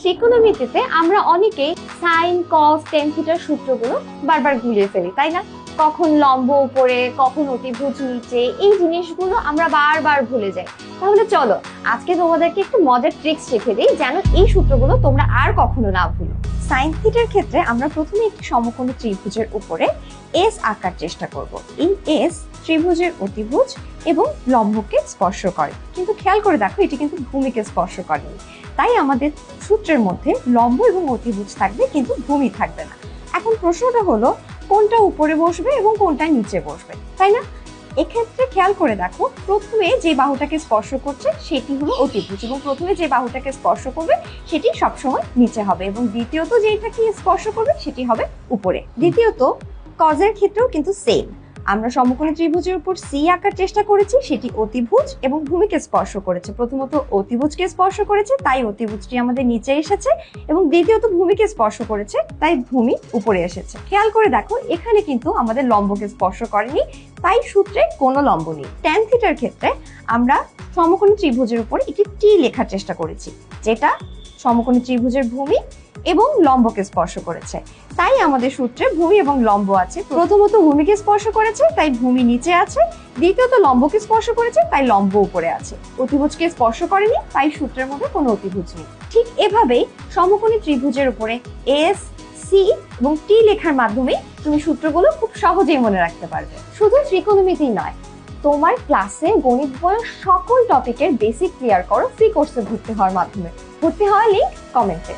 ত্রিকোণমিতিতে আমরা অনেকেই সাইন, কস, টেন, থিটার সূত্রগুলো বারবার গুলিয়ে ফেলি, তাই না? কখন লম্ব উপরে, কখন অতিভুজ নিচে, এই জিনিসগুলো আমরা বারবার ভুলে যাই। তাহলে চলো, আজকে তোমাদেরকে একটু মজার ট্রিক্স শিখে দিই যেন এই সূত্রগুলো তোমরা আর কখনো না ভুলো। সাইন, থিটার ক্ষেত্রে আমরা প্রথমে একটি সমকোণী ত্রিভুজের উপরে এস আঁকার চেষ্টা করব। এই এস ত্রিভুজের অতিভুজ এবং লম্বকে স্পর্শ করে। কিন্তু খেয়াল করে দেখো, এটি কিন্তু ভূমিকে স্পর্শ করেনি। তাই আমাদের সূত্রের মধ্যে লম্ব এবং অতিভুজ থাকবে, কিন্তু ভূমি থাকবে না। এখন প্রশ্নটা হলো, কোনটা উপরে বসবে এবং কোনটা নিচে বসবে? তাই না? এক্ষেত্রে খেয়াল করে দেখো, প্রথমে যে বাহুটাকে স্পর্শ করছে, সেটি হলো অতিভুজ এবং প্রথমে যে বাহুটাকে স্পর্শ করবে, সেটি সবসময় নিচে হবে এবং দ্বিতীয়ত যেটাকে স্পর্শ করবে, সেটি হবে উপরে। দ্বিতীয়ত কজের ক্ষেত্রেও কিন্তু সেম আমরা সমকোণী ত্রিভুজের উপর সি আঁকার চেষ্টা করেছি, সেটি অতিভুজ এবং ভূমিকে স্পর্শ করেছে। প্রথমত অতিভুজকে স্পর্শ করেছে, তাই অতিভুজটি আমাদের নিচে এসেছে এবং দ্বিতীয়ত ভূমিকে স্পর্শ করেছে, তাই ভূমি উপরে এসেছে। খেয়াল করে দেখো, এখানে কিন্তু আমাদের লম্বকে স্পর্শ করেনি, তাই সূত্রে কোনো লম্ব নেই। ট্যান থিটার ক্ষেত্রে আমরা সমকোণী ত্রিভুজের উপর একটি টি লেখার চেষ্টা করেছি, যেটা সমকোণী ত্রিভুজের ভূমি এবং লম্বকে স্পর্শ করেছে। তাই আমাদের সূত্রে ভূমি এবং লম্ব আছে। প্রথমত ভূমিকে স্পর্শ করেছে, তাই ভূমি নিচে আছে। দ্বিতীয়ত লম্বকে স্পর্শ করেছে, তাই লম্ব উপরে আছে। অতিভুজকে স্পর্শ করেনি, তাই সূত্রের মধ্যে কোনো অতিভুজ নেই। ঠিক এভাবেই সমকোণী ত্রিভুজের উপরে এস সি এবং টি লেখার মাধ্যমে তুমি সূত্রগুলো খুব সহজেই মনে রাখতে পারবে। শুধু ত্রিকোণমিতি নয় তোমার ক্লাসে গণিত বইয়ের সকল টপিকের বেসিক ক্লিয়ার করো ফ্রি কোর্সে ভর্তি হওয়ার মাধ্যমে। ভর্তি হওয়ার লিঙ্ক কমেন্টে